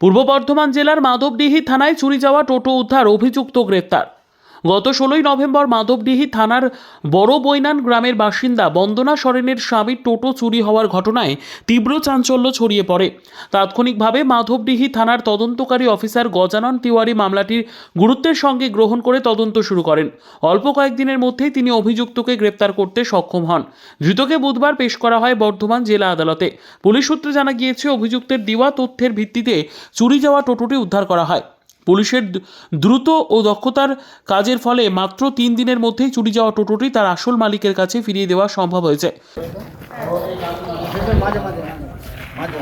পূর্ব বর্ধমান জেলার মাধবডিহি থানায় চুরি যাওয়া টোটো উদ্ধার অভিযুক্ত গ্রেপ্তার। গত ষোলোই নভেম্বর মাধবডিহি থানার বড় বৈনান গ্রামের বাসিন্দা বন্দনা সরেনের স্বামীর টোটো চুরি হওয়ার ঘটনায় তীব্র চাঞ্চল্য ছড়িয়ে পড়ে। তাৎক্ষণিকভাবে মাধবডিহি থানার তদন্তকারী অফিসার গজানন তিওয়ারি মামলাটির গুরুত্বের সঙ্গে গ্রহণ করে তদন্ত শুরু করেন। অল্প কয়েকদিনের মধ্যেই তিনি অভিযুক্তকে গ্রেপ্তার করতে সক্ষম হন। ধৃতকে বুধবার পেশ করা হয় বর্ধমান জেলা আদালতে। পুলিশ সূত্রে জানা গিয়েছে, অভিযুক্তের দেওয়া তথ্যের ভিত্তিতে চুরি যাওয়া টোটোটি উদ্ধার করা হয়। পুলিশের দ্রুত ও দক্ষতার কাজের ফলে মাত্র তিন দিনের মধ্যেই চুরি যাওয়া টোটোটি তার আসল মালিকের কাছে ফিরিয়ে দেওয়া সম্ভব হয়েছে। আচ্ছা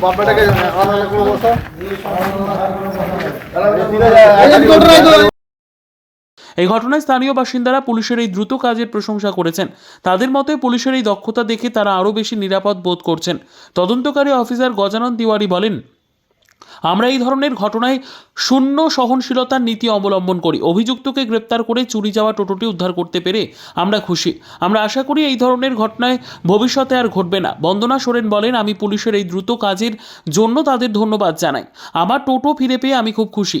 বাপ্পাটাকে এই ঘটনায় স্থানীয় বাসিন্দারা পুলিশের এই দ্রুত কাজের প্রশংসা করেছেন। তাদের মতে পুলিশের এই দক্ষতা দেখে তারা আরও বেশি নিরাপদ বোধ করছেন। তদন্তকারী অফিসার গজানন তিওয়ারি বলেন, আমরা এই ধরনের ঘটনায় শূন্য সহনশীলতার নীতি অবলম্বন করি। অভিযুক্তকে গ্রেপ্তার করে চুরি যাওয়া টোটোটি উদ্ধার করতে পেরে আমরা খুশি। আমরা আশা করি এই ধরনের ঘটনায় ভবিষ্যতে আর ঘটবে না। বন্দনা সোরেন বলেন, আমি পুলিশের এই দ্রুত কাজের জন্য তাদের ধন্যবাদ জানাই। আমার টোটো ফিরে পেয়ে আমি খুব খুশি।